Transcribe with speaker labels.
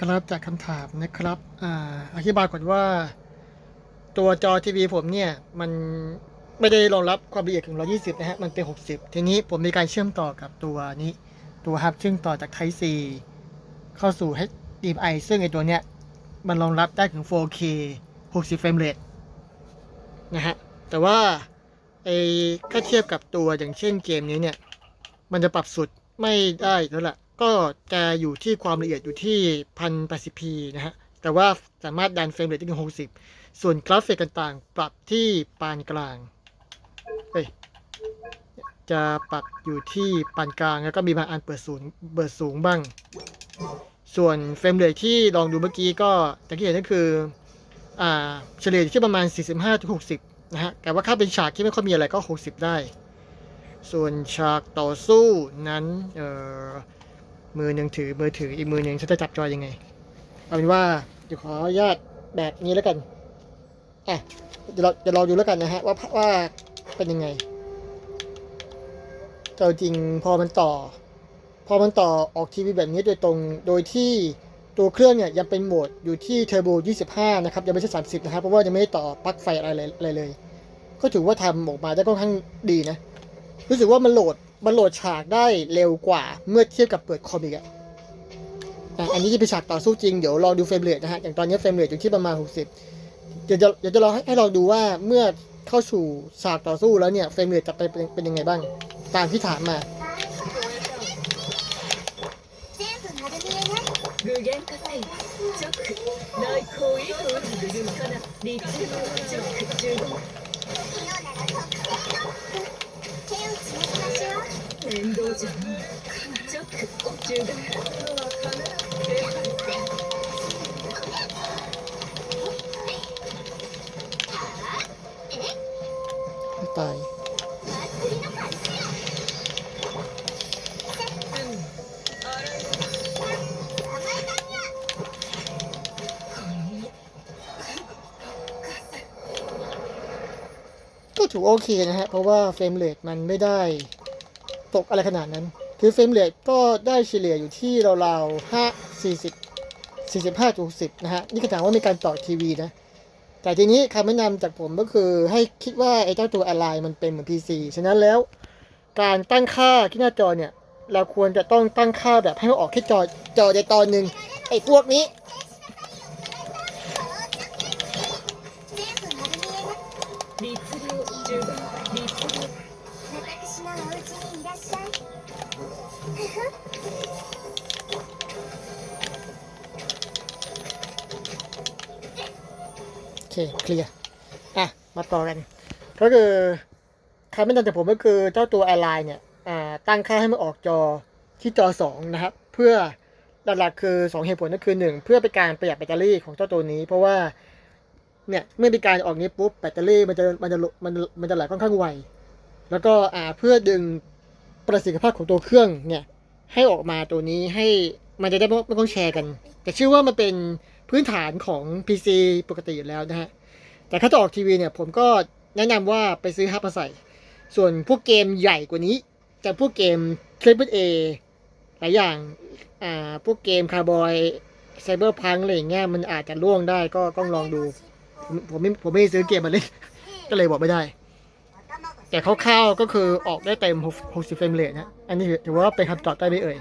Speaker 1: ครับจากคำถามนะครับอ่าอธิบายก่อนว่า ตัวจอทีวีผมเนี่ยมันไม่ได้รองรับความละเอียดถึง 120 นะฮะ มันเป็น 60 ทีนี้ผมมีการเชื่อมต่อกับตัวนี้ตัวฮับเชื่อมต่อจาก Type C เข้าสู่ HDMI ซึ่งไอตัวเนี้ยมันรองรับได้ถึง 4K 60 เฟรมเรทนะฮะ แต่ว่าไอ้ถ้าเทียบกับตัวอย่างเช่นเกมนี้เนี่ย มันจะปรับสุดไม่ได้แล้วล่ะ ก็จะอยู่ที่ความละเอียดอยู่ที่ 1080p นะฮะ แต่ว่าสามารถดันเฟรมเรทได้ถึง60 ส่วนกราฟิกต่างๆ ปรับที่ปานกลาง เอ้ย จะปรับอยู่ที่ปานกลาง แล้วก็มีบางอันเปิดสูงเปิดสูงบ้าง ส่วนเฟรมเรทที่ลองดูเมื่อกี้ก็ตะกี้เห็นก็คือ อ่า เฉลี่ยอยู่ที่ประมาณ 45-60 นะฮะ แต่ว่าถ้าเป็นฉากที่ไม่ค่อยมีอะไรก็ 60 ได้ ส่วนฉากต่อสู้นั้น เอ่อ มือหนึ่งถือมือถืออีกมือหนึ่งฉันจะจับจอยยังไง เอาเป็นว่าเดี๋ยวขออนุญาตแบบนี้แล้วกันอะเดี๋ยวเราเดี๋ยวเราดูแล้วกันนะฮะว่าว่าเป็นยังไงแต่จริงพอมันต่อ พอมันต่อออกทีวีแบบนี้โดยตรงโดยที่ตัวเครื่องเนี่ยยังเป็นโหมดอยู่ที่เทอร์โบ25 นะครับ ยังไม่ใช่ 30 นะครับ เพราะว่ายังไม่ได้ต่อปลั๊กไฟอะไรเลยเลย ก็ถือว่าทำออกมาได้ค่อนข้างดีนะ รู้สึกว่ามันโหลด มันโหลดฉากได้เร็วกว่าเมื่อเทียบกับเปิดคอมอีกอะอ่ะอันนี้จะเป็นฉากต่อสู้จริง เดี๋ยวลองดูเฟรมเรทนะฮะ อย่างตอนนี้เฟรมเรทอยู่ที่ประมาณ 60 เดี๋ยวจะเดี๋ยวจะลองให้ให้ลองดูว่าเมื่อเข้าสู่ฉากต่อสู้แล้วเนี่ยเฟรมเรทจะไปเป็นเป็นยังไงบ้าง ตามที่ถามมา
Speaker 2: 全部丸見えね
Speaker 3: 無限化せいチョック内向以降無限化な立チョック15
Speaker 2: 昨
Speaker 3: 連動じゃチョック15
Speaker 1: ตาย
Speaker 2: 祭りの感じよ捕まえたにゃ
Speaker 1: ก็ถือว่าโอเคนะฮะ เพราะว่าเฟรมเรทมันไม่ได้ ตกอะไรขนาดนั้น คือเฟรมเรทก็ได้เฉลี่ยอยู่ที่ราวๆห้าสี่สิบสี่สิบห้าจุดสิบนะฮะ นี่คือถามว่ามีการต่อทีวีนะ แต่ทีนี้คำแนะนำจากผมก็คือให้คิดว่าไอ้เจ้าตัวอะไรมันเป็นเหมือน PC ฉะนั้นแล้ว การตั้งค่าที่หน้าจอเนี่ย เราควรจะต้องตั้งค่าแบบให้มันออกแค่จอจอในตอนหนึ่งไอ้พวกนี้
Speaker 2: 全部丸见 いらっしゃいふふ
Speaker 1: โอเค เคลียร์ อ่ะ มาต่อกัน ก็คือคำแนะนำจากผมก็คือเจ้าตัวแอร์ไลน์เนี่ย อ่า ตั้งค่าให้มันออกจอที่จอ 2 นะครับ เพื่อหลักๆคือ 2 เหตุผลก็คือ 1 เพื่อเป็นการประหยัดแบตเตอรี่ของเจ้าตัวนี้ เพราะว่า เนี่ย เมื่อมีการออกนี้ปุ๊บ แบตเตอรี่มันจะมันจะมันมันจะไหลค่อนข้างไว แล้วก็อ่าเพื่อดึงประสิทธิภาพของตัวเครื่องเนี่ยให้ออกมาตัวนี้ให้มันจะได้ไม่ต้องแชร์กัน แต่เชื่อว่ามันเป็นพื้นฐานของ PC ปกติอยู่แล้วนะฮะ แต่ถ้าจะออกทีวีเนี่ยผมก็แนะนำว่าไปซื้อฮับมาใส่ ส่วนพวกเกมใหญ่กว่านี้ จะพวกเกม Triple A หลายอย่าง อ่า พวกเกมคาร์บอยไซเบอร์พังอะไรอย่างเงี้ยมันอาจจะล่วงได้ก็ต้องลองดู ผมผมไม่ผมไม่ได้ซื้อเกมมาเล่นก็เลยบอกไม่ได้ แต่คร่าวๆก็คือออกได้เต็ม 60เฟรมเรทนะ อันนี้ถือว่าเป็นคำตอบได้ไม่เอ่ย